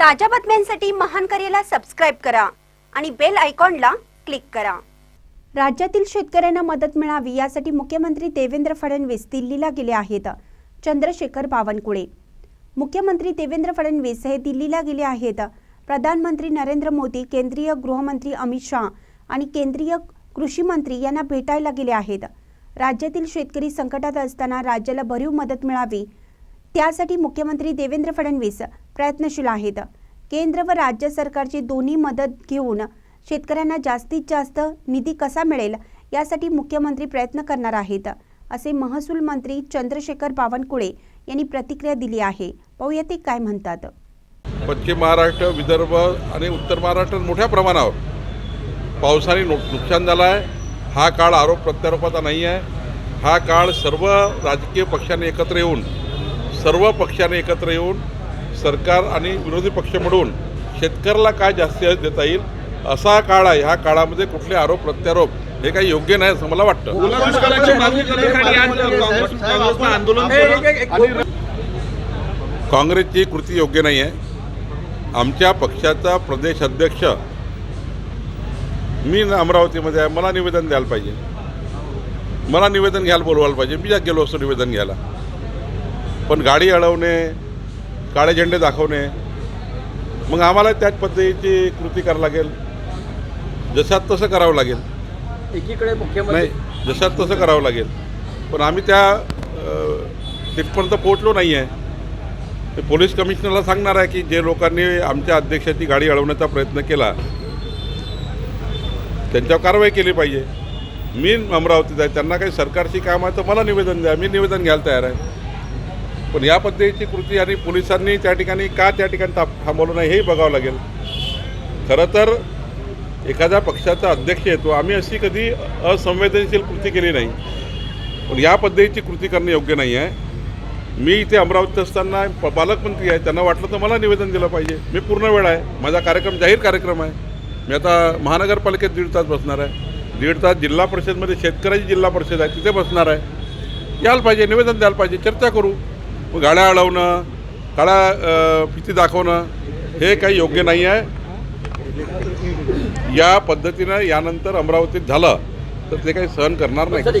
ताज्या बातम्यांसाठी महान करेला सबस्क्राईब करा आणि बेल आयकॉनला क्लिक करा. राज्यातील शेतकऱ्यांना मदत मिळावी यासाठी मुख्यमंत्री देवेंद्र फडणवीस दिल्लीला गेले आहेत. चंद्रशेखर बावनकुळे. मुख्यमंत्री देवेंद्र फडणवीस हे दिल्लीला गेले आहेत. प्रधानमंत्री नरेंद्र मोदी केंद्रीय गृहमंत्री अमित शहा आणि केंद्रीय कृषी मंत्री यांना भेटायला गेले आहेत. राज्यातील शेतकरी संकटात असताना राज्याला भरीव मदत मिळावी त्यासाठी मुख्यमंत्री देवेंद्र फडणवीस प्रयत्नशील आहेत. केंद्र व राज्य सरकारची दोन्ही मदत घेऊन शेतकऱ्यांना जास्तीत जास्त निधी कसा मिळेल यासाठी मुख्यमंत्री प्रयत्न करणार आहेत असे महसूल मंत्री चंद्रशेखर बावनकुळे यांनी प्रतिक्रिया दिली आहे. पाहूया ते काय म्हणतात. पश्चिम महाराष्ट्र विदर्भ आणि उत्तर महाराष्ट्रात मोठ्या प्रमाणावर पावसाने नुकसान झालं आहे हा काळ आरोप प्रत्यारोपाचा नाही आहे. हा काळ सर्व राजकीय पक्षांनी एकत्र येऊन सर्व पक्षाने एकत्र येऊन सरकार आणि विरोधी पक्ष मिळून शेतकऱ्याला काय जास्ती देता येईल असा काळ आहे. ह्या काळामध्ये कुठले आरोप प्रत्यारोप हे काही योग्य नाही असं मला वाटतं. काँग्रेसची कृती योग्य नाही आहे आमच्या पक्षाचा प्रदेश अध्यक्ष मी न- अमरावतीमध्ये आहे. मला निवेदन द्यायला पाहिजे. मला निवेदन घ्यायला बोलवायला पाहिजे. मी गेलो असतो निवेदन घ्यायला. पण गाडी अडवणे काळे झेंडे दाखवणे. मग आम्हाला त्याच पद्धतीची कृती करावं लागेल. जशात तसं करावं लागेल. एकीकडे नाही मुख्यमंत्री जशात तसं करावं लागेल. पण आम्ही त्या तिथपर्यंत पोहोचलो नाही आहे ते पोलीस कमिशनरला सांगणार आहे की जे लोकांनी आमच्या अध्यक्षाची गाडी अडवण्याचा प्रयत्न केला त्यांच्यावर कारवाई केली पाहिजे. मी अमरावतीत आहे त्यांना काही सरकारची काम आहे तर मला निवेदन द्या. मी निवेदन घ्यायला तयार आहे. पण या पद्धतीची कृती आणि पोलिसांनी त्या ठिकाणी का त्या ठिकाणी थांब थांबवलं नाही हेही बघावं लागेल. खरं तर एखाद्या पक्षाचा अध्यक्ष येतो. आम्ही अशी कधी असंवेदनशील कृती केली नाही. पण या पद्धतीची कृती करणं योग्य नाही आहे. मी इथे अमरावतीत असताना प- पालकमंत्री आहे. त्यांना वाटलं तर मला निवेदन दिलं पाहिजे. मी पूर्ण वेळ आहे. माझा कार्यक्रम जाहीर कार्यक्रम आहे. मी आता महानगरपालिकेत दीड तास बसणार आहे. दीड तास जिल्हा परिषदमध्ये शेतकऱ्याची जिल्हा परिषद आहे. तिथे बसणार आहे. यायला पाहिजे निवेदन द्यायला पाहिजे. चर्चा करू. गाड्या अडवणं काळा भीती दाखवणं हे काही योग्य नाही आहे. या पद्धतीनं यानंतर अमरावतीत झालं तर ते काही सहन करणार नाही.